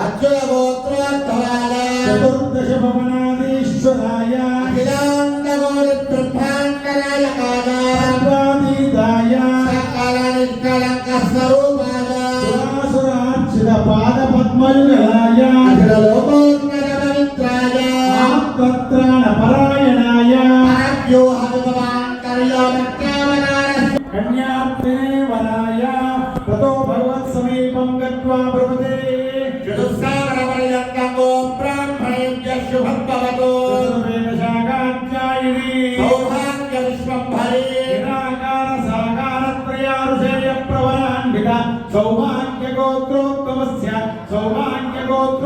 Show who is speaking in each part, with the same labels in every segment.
Speaker 1: అర్జునగోత్రోద్భవాయ
Speaker 2: చతుర్దశ భవనాధీశ్వరాయ
Speaker 1: అఖిలాండగోత్రబ్రహ్మాండనాయకాయ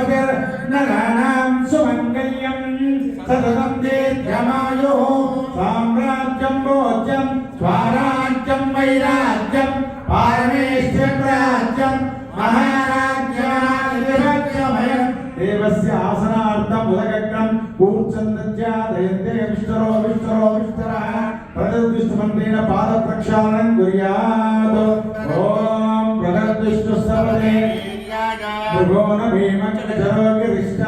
Speaker 2: స్వపతిర్ నరాణాం సుమంగళ్యం సతతం దీర్ఘమాయో సామ్రాజ్యం భోజ్యం స్వరాజ్యం వైరాజ్యం పారమేశ్వరాజ్యం మహారాజ్యమయం దేవస్య ఆసనార్థం ఉదగగ్నం కూర్చందత్యాదయంతే విష్ణురో విష్ణురో విష్ణుర ప్రదద్విష్ణుమంత్రేణ పాద ప్రక్షాళనం కుర్యాత్ ఓం ప్రదద్విష్ణు సర్వదే భువన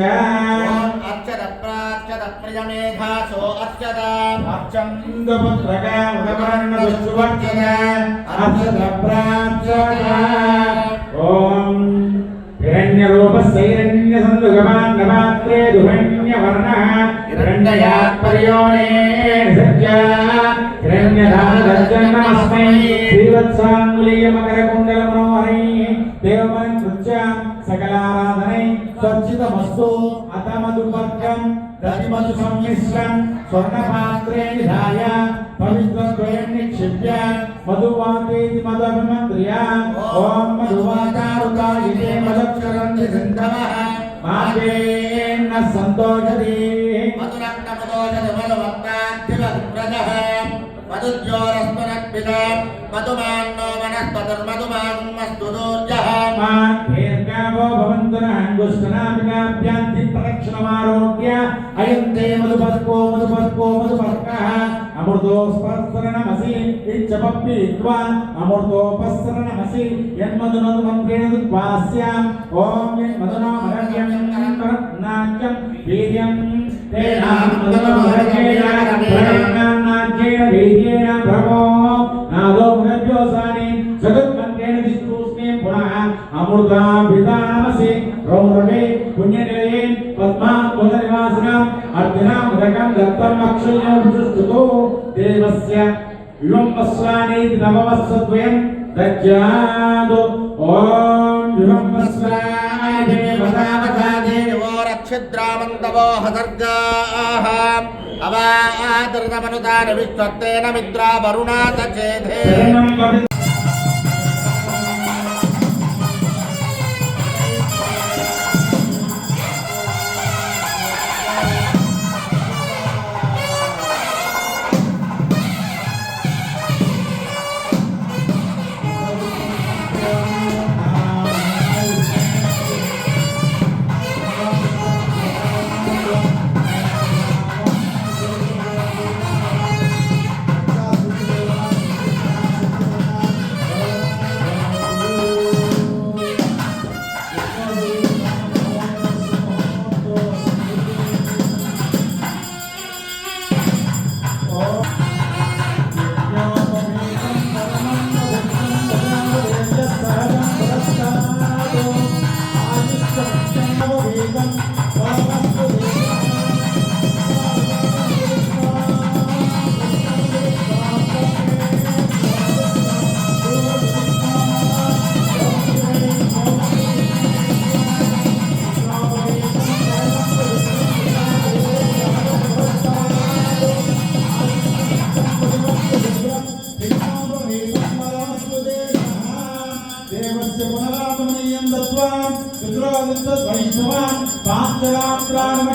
Speaker 1: అక్షర ప్రాక్షర ప్రియమేఘాసో అక్షర
Speaker 2: అర్చందపత్రక ఉదవర్ణ దుష్టువర్చన అర్చత ప్రాచ్యత ఓం హిరణ్యరూపస్యైరణ్య సందుగమాన్ నమాత్రే దుహణ్యవర్ణః హిరణ్యయాత్పర్యోనే సత్య హిరణ్యధారదర్జనమస్మై శ్రీవత్సాంగులీయమకర మనోహరై దేవమన్ కృత్యాం సకలారాధనై స్వచ్ఛితమస్తు అతమధుపర్గం రతిమధు సమ్మిశ్రం స్వర్ణపాత్రే నిధాయ పవిత్రద్వయం నిక్షిప్య మధువాతేతి మధుభిమంత్రియ ఓం మధువాకారుతాయితే మధుక్షరంతి సింధవః మాదేన్న సంతోషతి
Speaker 1: మధుజ్యోరస్మరద్భిద మధుమాన్నో వనస్పతిర్మధుమాన్మస్తు దూర్జః
Speaker 2: దీర్ఘావో భవంతున అంగుష్టనాభికాభ్యాంతి ప్రదక్షిణమారోగ్య అయం తే మధుపర్కో మధుపర్కో మధుపర్కః అమృతోపస్సరణమసి యన్మధునదు ఓం యన్మధునో నాట్యం వీర్యం. తేనాం మధునో వీర్యేణ భ్రమో అమృతాభిధానమసి రౌరవే పుణ్యనిలయే పద్మా పునర్నివాసినాం అర్జునాముదకం దత్తం అక్షయం సుష్టుతో దేవస్య వివంబస్వానేతి నవవత్సద్వయం దజ్జాదు ఓం వివంబస్వాయ దేవతావతాదేవో
Speaker 1: క్షిద్రామంతవో హసర్గాః అవాదృతమనుదాన విశ్వత్తేన మిత్రా వరుణా సచేధే
Speaker 2: శరణం పవి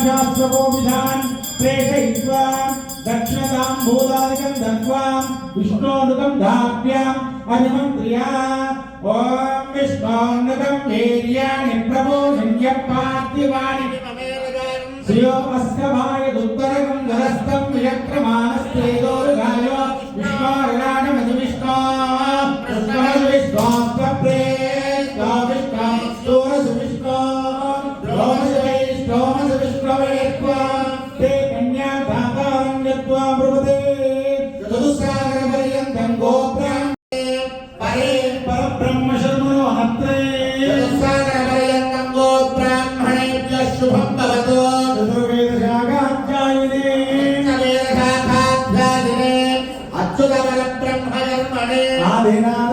Speaker 2: शास्त्रकोविधान् प्रेषयित्वा दक्षिणतां भूतादिकं दत्वा विष्णोनुगन्धाभ्याम् अभिमन्त्र्या ॐ विष्णोन्नतं वीर्याणि प्रबोधन्यपार्थिवाणि श्रियोमस्कभाय
Speaker 1: दुत्तरगं धरस्थं विक्रमा Amén. Amén.